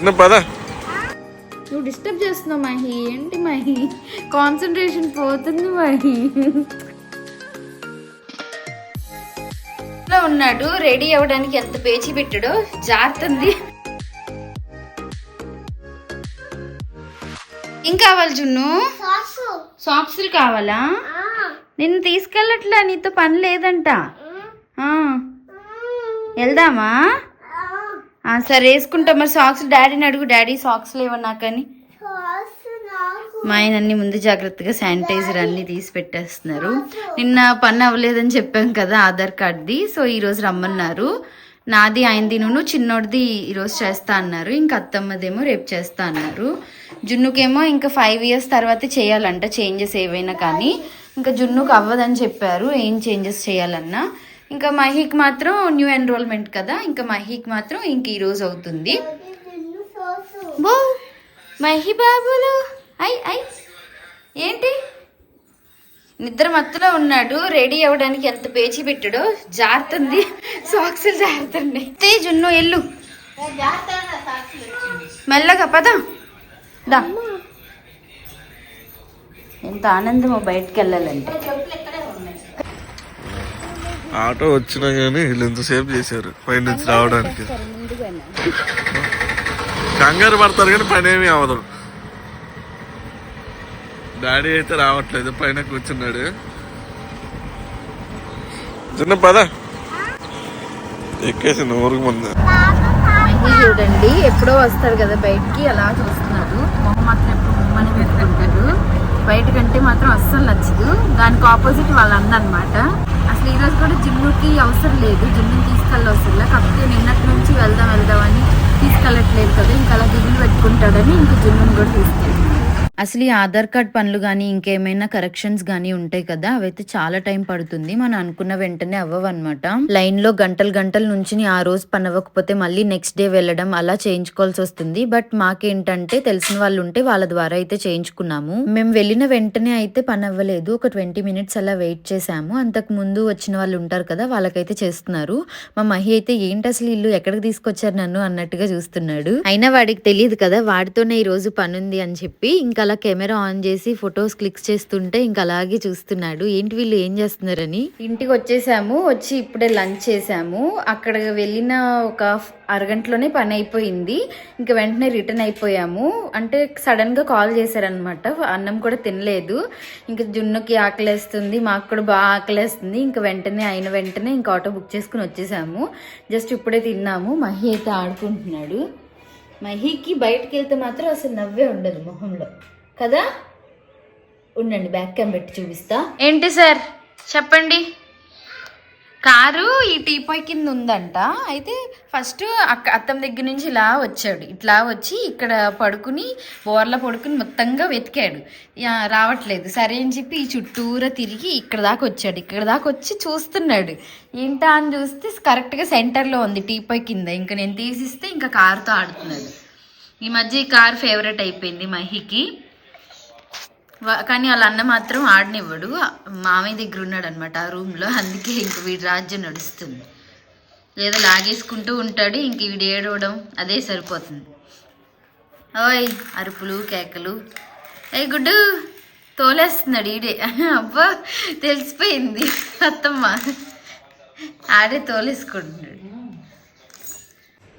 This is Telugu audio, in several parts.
చిన్న పద. నువ్వు డిస్టర్బ్ చేస్తున్నావు మహి. ఏంటి మహి? కాన్సన్ట్రేషన్ పోతుంది మహి. ఉన్నాడు రెడీ అవ్వడానికి ఎంత పేచి పెట్టాడో జారుతుంది. ఏం కావాలి జున్ను? సాక్స్లు కావాలా? నిన్ను తీసుకెళ్ళట్లా నీతో పని లేదంట. ఆ. వెళ్దామా? సరే వేసుకుంటా. మరి సాక్స్ డాడీని అడుగు. డాడీ సాక్స్ లేవన్నా కానీ మా ఆయన అన్ని ముందు జాగ్రత్తగా శానిటైజర్ అన్ని తీసి పెట్టేస్తున్నారు. నిన్న పని అవ్వలేదని చెప్పాం కదా ఆధార్ కార్డ్ది. సో ఈ రోజు రమ్మన్నారు. నాది ఆయనది నువ్వు చిన్నోడిది ఈరోజు చేస్తా అన్నారు. ఇంకా అత్తమ్మదేమో రేపు చేస్తా అన్నారు. జున్నుకేమో ఇంకా ఫైవ్ ఇయర్స్ తర్వాత చేయాలంట చేంజెస్ ఏవైనా కానీ. ఇంకా జున్నుకు అవ్వదని చెప్పారు. ఏం చేంజెస్ చేయాలన్నా? ఇంకా మహిక్ మాత్రం న్యూ ఎన్రోల్మెంట్ కదా ఇంకా మహిక్ మాత్రం ఇంక ఈ రోజు అవుతుంది. బో మహి బాబులు ఐ ఐ ఏంటి? నిద్ర మత్తులో ఉన్నాడు రెడీ అవ్వడానికి ఎంత పేచి పెట్టాడో జారుతుంది సాక్స్ జారుతుంది తే జున్ను ఎల్లు. మెల్లగా పద. దా. ఎంత ఆనందమో బయటకు వెళ్ళాలంటే. ఆటో వచ్చినా కానీ వీళ్ళు ఎంతసేపు చేశారు పైన నుంచి రావడానికి. కంగారు పడతారు కానీ పని ఏమీ అవ్వదు. డాడీ అయితే రావట్లేదు పైన కూర్చున్నాడు. చిన్న పద. ఎక్కేసింది ఊరికి ముందు. చూడండి ఎప్పుడో వస్తాడు కదా బయటికి అలా చూస్తున్నాడు. మొహం మాత్రం ఎప్పుడు బయట కంటే మాత్రం అస్సలు నచ్చదు. దానికి ఆపోజిట్ వాళ్ళ అన్న అసలు ఈరోజు కూడా జిమ్కి అవసరం లేదు. జిమ్ని తీసుకెళ్ళవసరం కాకపోతే నిన్నటి నుంచి వెళ్దాం వెళ్దాం అని తీసుకెళ్ళట్లేదు కదా. ఇంకా అలా దిగులు పెట్టుకుంటాడని ఇంకా జిమ్ని కూడా తీసుకెళ్ళి అసలు ఈ ఆధార్ కార్డ్ పనులు కానీ ఇంకేమైనా కరెక్షన్స్ కానీ ఉంటాయి కదా అవైతే చాలా టైం పడుతుంది. మనం అనుకున్న వెంటనే అవ్వవన్నమాట. లైన్లో గంటలు గంటల నుంచి ఆ రోజు పని అవ్వకపోతే మళ్ళీ నెక్స్ట్ డే వెళ్ళడం అలా చేయించుకోవాల్సి వస్తుంది. బట్ మాకేంటంటే తెలిసిన వాళ్ళు ఉంటే వాళ్ళ ద్వారా అయితే చేయించుకున్నాము. మేము వెళ్ళిన వెంటనే అయితే పని అవ్వలేదు. ఒక ట్వంటీ మినిట్స్ అలా వెయిట్ చేసాము అంతకు ముందు వచ్చిన వాళ్ళు ఉంటారు కదా వాళ్ళకైతే చేస్తున్నారు. మా మహి అయితే ఏంటి అసలు ఇల్లు ఎక్కడికి తీసుకొచ్చారు నన్ను? అన్నట్టుగా చూస్తున్నాడు. అయినా వాడికి తెలియదు కదా వాడితోనే ఈ రోజు పని ఉంది అని చెప్పి ఇంకా అలా కెమెరా ఆన్ చేసి ఫొటోస్ క్లిక్స్ చేస్తుంటే ఇంకా అలాగే చూస్తున్నాడు. ఏంటి వీళ్ళు ఏం చేస్తున్నారని? ఇంటికి వచ్చేసాము వచ్చి ఇప్పుడే లంచ్ చేసాము. అక్కడ వెళ్ళిన ఒక అరగంటలోనే పని అయిపోయింది. ఇంకా వెంటనే రిటర్న్ అయిపోయాము. అంటే సడన్గా కాల్ చేశారనమాట అన్నం కూడా తినలేదు. ఇంకా జున్నుకి ఆకలేస్తుంది మాకు కూడా బాగా ఆకలేస్తుంది. ఇంకా వెంటనే అయిన వెంటనే ఇంకా ఆటో బుక్ చేసుకుని వచ్చేసాము. జస్ట్ ఇప్పుడే తిన్నాము. మహి అయితే ఆడుకుంటున్నాడు. మహికి బయటకు వెళ్తే మాత్రం అసలు నవ్వే ఉండదు మొహంలో. కదా? ఉండండి బ్యాక్ క్యామ్ పెట్టి చూపిస్తా. ఏంటి సార్? చెప్పండి. కారు ఈ టీపాయ్ కింద ఉందంట. అయితే ఫస్ట్ అక్క అత్తం దగ్గర నుంచి ఇలా వచ్చాడు. ఇట్లా వచ్చి ఇక్కడ పడుకుని బోర్ల పడుకుని మొత్తంగా వెతికాడు. రావట్లేదు. సరే అని చెప్పి ఈ చుట్టూరా తిరిగి ఇక్కడ దాకా వచ్చాడు. ఇక్కడ దాకా వచ్చి చూస్తున్నాడు. ఏంటా అని చూస్తే కరెక్ట్గా సెంటర్లో ఉంది టీపాయ్ కింద. ఇంకా నేను తీసిస్తే ఇంకా కారుతో ఆడుతున్నాడు. ఈ మధ్య ఈ కార్ ఫేవరెట్ అయిపోయింది మహికి. కానీ వాళ్ళ అన్న మాత్రం ఆడనివ్వడు. మామయ్య దగ్గర ఉన్నాడు అనమాట ఆ రూమ్లో. అందుకే ఇంక వీడి రాజ్యం నడుస్తుంది. లేదా లాగేసుకుంటూ ఉంటాడు ఇంక వీడు ఏడవడం అదే సరిపోతుంది. ఓయ్ అరుపులు కేకలు. ఏ గుడ్డు తోలేస్తున్నాడు ఈడే. అబ్బా తెలిసిపోయింది. అత్తమ్మ ఆడే తోలేసుకుంటున్నాడు.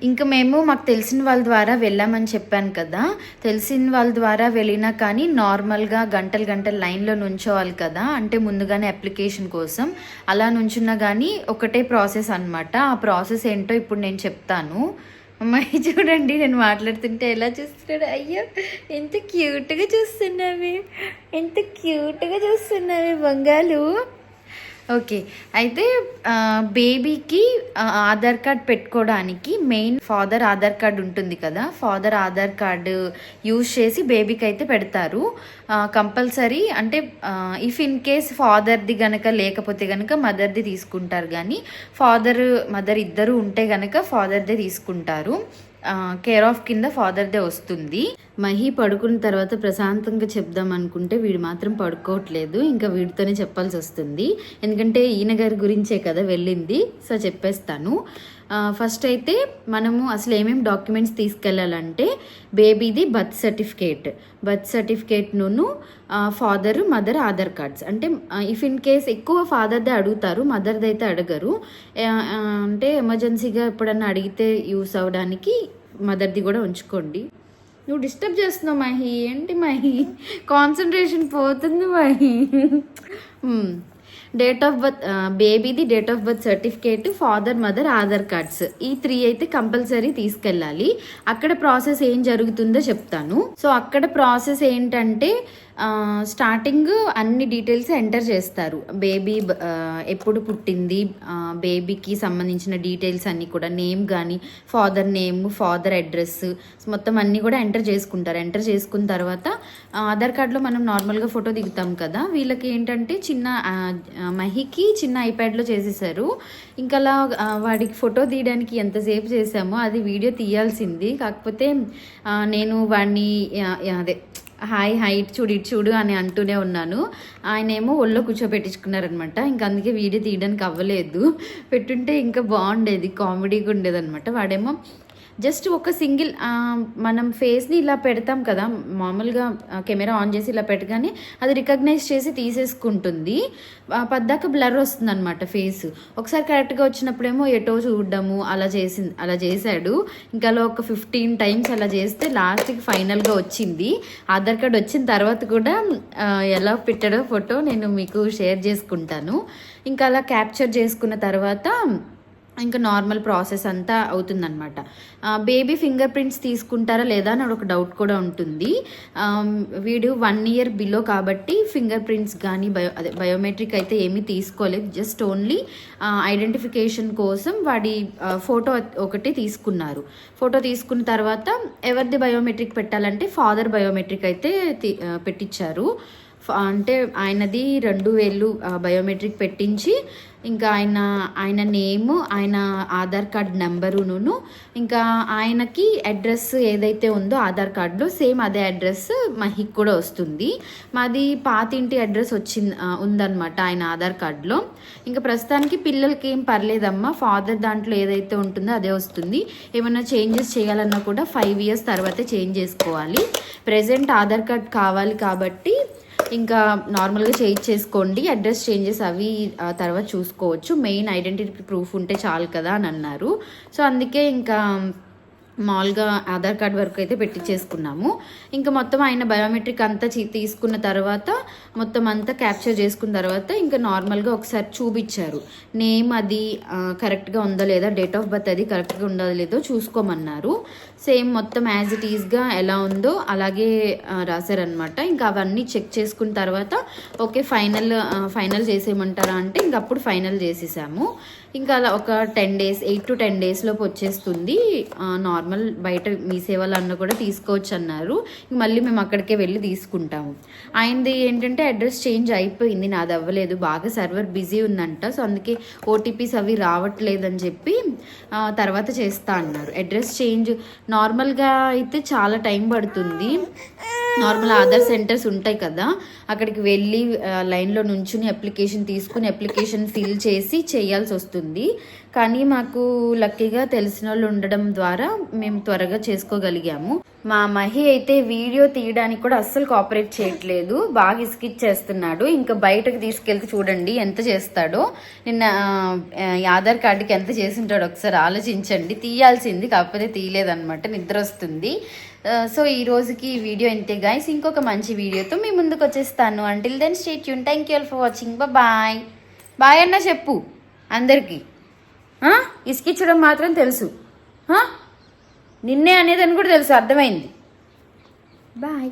ఇంకా మేము మాకు తెలిసిన వాళ్ళ ద్వారా వెళ్ళామని చెప్పాను కదా. తెలిసిన వాళ్ళ ద్వారా వెళ్ళినా కానీ నార్మల్గా గంటలు గంటలు లైన్లో నుంచోవాలి కదా. అంటే ముందుగానే అప్లికేషన్ కోసం. అలా నుంచున్నా కానీ ఒకటే ప్రాసెస్ అనమాట ఆ ప్రాసెస్ ఏంటో ఇప్పుడు నేను చెప్తాను. అమ్మాయి చూడండి నేను మాట్లాడుతుంటే ఎలా చూస్తున్నాడు? అయ్యో ఎంత క్యూట్గా చూస్తున్నావి. ఎంత క్యూట్గా చూస్తున్నావి బంగాలు. ఓకే. అయితే బేబీకి ఆధార్ కార్డ్ పెట్టుకోవడానికి మెయిన్ ఫాదర్ ఆధార్ కార్డ్ ఉంటుంది కదా? ఫాదర్ ఆధార్ కార్డు యూజ్ చేసి బేబీకి అయితే పెడతారు కంపల్సరీ అంటే ఇఫ్ ఇన్ కేస్ ఫాదర్ది గనక లేకపోతే గనక మదర్ది తీసుకుంటారు కానీ ఫాదర్ మదర్ ఇద్దరు ఉంటే గనక ఫాదర్దే తీసుకుంటారు. కేర్ ఆఫ్ కింద ఫాదర్దే వస్తుంది. మహి పడుకున్న తర్వాత ప్రశాంతంగా చెప్దాం అనుకుంటే వీడు మాత్రం పడుకోవట్లేదు. ఇంకా వీడితోనే చెప్పాల్సి వస్తుంది. ఎందుకంటే ఈయన గారి గురించే కదా వెళ్ళింది. సో చెప్పేస్తాను. ఫస్ట్ అయితే మనము అసలు ఏమేమి డాక్యుమెంట్స్ తీసుకెళ్ళాలంటే బేబీది బర్త్ సర్టిఫికేట్. బర్త్ సర్టిఫికేట్ను ఫాదర్ మదర్ ఆధార్ కార్డ్స్. అంటే ఇఫ్ ఇన్ కేస్ ఎక్కువ ఫాదర్దే అడుగుతారు మదర్ది అయితే అడగరు అంటే ఎమర్జెన్సీగా ఎప్పుడన్నా అడిగితే యూస్ అవ్వడానికి మదర్ది కూడా ఉంచుకోండి. నువ్వు డిస్టర్బ్ చేస్తున్నావు మహి. ఏంటి మహి? కాన్సన్ట్రేషన్ పోతుంది Mahi. Date of birth బేబీది date of birth certificate father mother Aadhaar cards. ఈ త్రీ అయితే కంపల్సరీ తీసుకెళ్ళాలి. అక్కడ ప్రాసెస్ ఏం జరుగుతుందో చెప్తాను. సో అక్కడ ప్రాసెస్ ఏంటంటే స్టార్టింగ్ అన్ని డీటెయిల్స్ ఎంటర్ చేస్తారు. బేబీ ఎప్పుడు పుట్టింది బేబీకి సంబంధించిన డీటెయిల్స్ అన్నీ కూడా నేమ్ కానీ ఫాదర్ నేమ్ ఫాదర్ అడ్రస్ మొత్తం అన్నీ కూడా ఎంటర్ చేసుకుంటారు. ఎంటర్ చేసుకున్న తర్వాత ఆధార్ కార్డులో మనం నార్మల్గా ఫోటో దిగుతాం కదా వీళ్ళకి ఏంటంటే చిన్న మహికి చిన్న ఐప్యాడ్లో చేసేసారు. ఇంకా అలా వాడికి ఫోటో తీయడానికి ఎంతసేపు చేసామో అది వీడియో తీయాల్సింది. కాకపోతే నేను వాడిని అదే హాయ్ హాయ్ ఇటు చూడు ఇటు చూడు అని అంటూనే ఉన్నాను. ఆయన ఏమో ఒళ్ళో కూర్చోబెట్టించుకున్నారనమాట ఇంకా అందుకే వీడియో తీయడానికి అవ్వలేదు. పెట్టుంటే ఇంకా బాగుండేది కామెడీగా ఉండేదన్నమాట వాడేమో జస్ట్ ఒక సింగిల్ మనం ఫేస్ని ఇలా పెడతాం కదా మామూలుగా కెమెరా ఆన్ చేసి ఇలా పెట్టగానే అది రికగ్నైజ్ చేసి తీసేసుకుంటుంది. పద్దాక బ్లర్ వస్తుంది అనమాట ఫేస్. ఒకసారి కరెక్ట్గా వచ్చినప్పుడేమో ఎటో చూడడము అలా చేసి అలా చేశాడు. ఇంకా అలా ఒక ఫిఫ్టీన్ టైమ్స్ అలా చేస్తే లాస్ట్కి ఫైనల్గా వచ్చింది. ఆధార్ కార్డ్ వచ్చిన తర్వాత కూడా ఎలా పెట్టాడో ఫోటో నేను మీకు షేర్ చేసుకుంటాను. ఇంకా అలా క్యాప్చర్ చేసుకున్న తర్వాత ఇంకా నార్మల్ ప్రాసెస్ అంతా అవుతుందన్నమాట. బేబీ ఫింగర్ ప్రింట్స్ తీసుకుంటారా లేదా అని ఒక డౌట్ కూడా ఉంటుంది. వీడు వన్ ఇయర్ బిలో కాబట్టి ఫింగర్ ప్రింట్స్ కానీ బయో అదే బయోమెట్రిక్ అయితే ఏమీ తీసుకోలేదు. జస్ట్ ఓన్లీ ఐడెంటిఫికేషన్ కోసం వాడి ఫోటో ఒకటి తీసుకున్నారు. ఫోటో తీసుకున్న తర్వాత ఎవరిది బయోమెట్రిక్ పెట్టాలంటే ఫాదర్ బయోమెట్రిక్ అయితే పెట్టించారు అంటే ఆయనది రెండు వేలు బయోమెట్రిక్ పెట్టించి ఇంకా ఆయన ఆయన నేమ్ ఆయన ఆధార్ కార్డ్ నెంబరును ఇంకా ఆయనకి అడ్రస్ ఏదైతే ఉందో ఆధార్ కార్డులో సేమ్ అదే అడ్రస్ మహిక్ కూడా వస్తుంది. మాది పాతింటి అడ్రస్ వచ్చింది ఉందన్నమాట ఆయన ఆధార్ కార్డులో. ఇంకా ప్రస్తుతానికి పిల్లలకి ఏం పర్లేదమ్మా ఫాదర్ దాంట్లో ఏదైతే ఉంటుందో అదే వస్తుంది. ఏమైనా చేంజెస్ చేయాలన్నా కూడా ఫైవ్ ఇయర్స్ తర్వాతే చేంజ్ చేసుకోవాలి. ప్రజెంట్ ఆధార్ కార్డ్ కావాలి కాబట్టి ఇంకా నార్మల్గా చేంజ్ చేసుకోండి అడ్రస్ చేంజెస్ అవి ఆ, తర్వాత చూసుకోవచ్చు. మెయిన్ ఐడెంటిటీ ప్రూఫ్ ఉంటే చాలు కదా అని అన్నారు. సో అందుకే ఇంకా మామూలుగా ఆధార్ కార్డ్ వరకు అయితే పెట్టించేసుకున్నాము ఇంకా మొత్తం ఆయన బయోమెట్రిక్ అంతా తీసుకున్న తర్వాత మొత్తం అంతా క్యాప్చర్ చేసుకున్న తర్వాత ఇంకా నార్మల్గా ఒకసారి చూపించారు నేమ్ అది కరెక్ట్గా ఉందో లేదా డేట్ ఆఫ్ బర్త్ అది కరెక్ట్గా ఉందో లేదో చూసుకోమన్నారు. సేమ్ మొత్తం యాజ్ ఇట్ ఈస్గా ఎలా ఉందో అలాగే రాశారనమాట ఇంకా అవన్నీ చెక్ చేసుకున్న తర్వాత ఓకే ఫైనల్ ఫైనల్ చేసేయమంటారా అంటే ఇంక అప్పుడు ఫైనల్ చేసేసాము. ఇంకా అలా ఒక ten days eight to ten days లోపు వచ్చేస్తుంది నార్మల్ నార్మల్ బయట మీ సేవలు అన్న కూడా తీసుకోవచ్చు అన్నారు మళ్ళీ మేము అక్కడికే వెళ్ళి తీసుకుంటాము. ఆయనది ఏంటంటే అడ్రస్ చేంజ్ అయిపోయింది. నాది అవ్వలేదు. బాగా సర్వర్ బిజీ ఉందంట. సో అందుకే ఓటీపీస్ అవి రావట్లేదని చెప్పి తర్వాత చేస్తా అన్నారు. అడ్రస్ చేంజ్ నార్మల్గా అయితే చాలా టైం పడుతుంది. నార్మల్ ఆధార్ సెంటర్స్ ఉంటాయి కదా అక్కడికి వెళ్ళి లైన్లో నుంచుని అప్లికేషన్ తీసుకుని అప్లికేషన్ ఫిల్ చేసి చేయాల్సి వస్తుంది. కానీ మాకు లక్కీగా తెలిసిన వాళ్ళు ఉండడం ద్వారా మేము త్వరగా చేసుకోగలిగాము. మా మహి అయితే వీడియో తీయడానికి కూడా అస్సలు కోఆపరేట్ చేయట్లేదు. బాగా ఇసుకిచ్చేస్తున్నాడు ఇంకా బయటకు తీసుకెళ్తే చూడండి ఎంత చేస్తాడో. నిన్న ఆధార్ కార్డుకి ఎంత చేసింటాడో ఒకసారి ఆలోచించండి. తీయాల్సింది కాకపోతే తీయలేదనమాట నిద్ర వస్తుంది. Uh, సో ఈ రోజుకి ఈ వీడియో ఇంతే గాయస్ ఇంకొక మంచి వీడియోతో మీ ముందుకు వచ్చేస్తాను. Until then stay Yoon thank you all for watching bye bye అన్న చెప్పు అందరికీ. ఇసుకిచ్చడం మాత్రం తెలుసు. నిన్నే నిన్నే అనేదని కూడా తెలుసు అర్థమైంది. బాయ్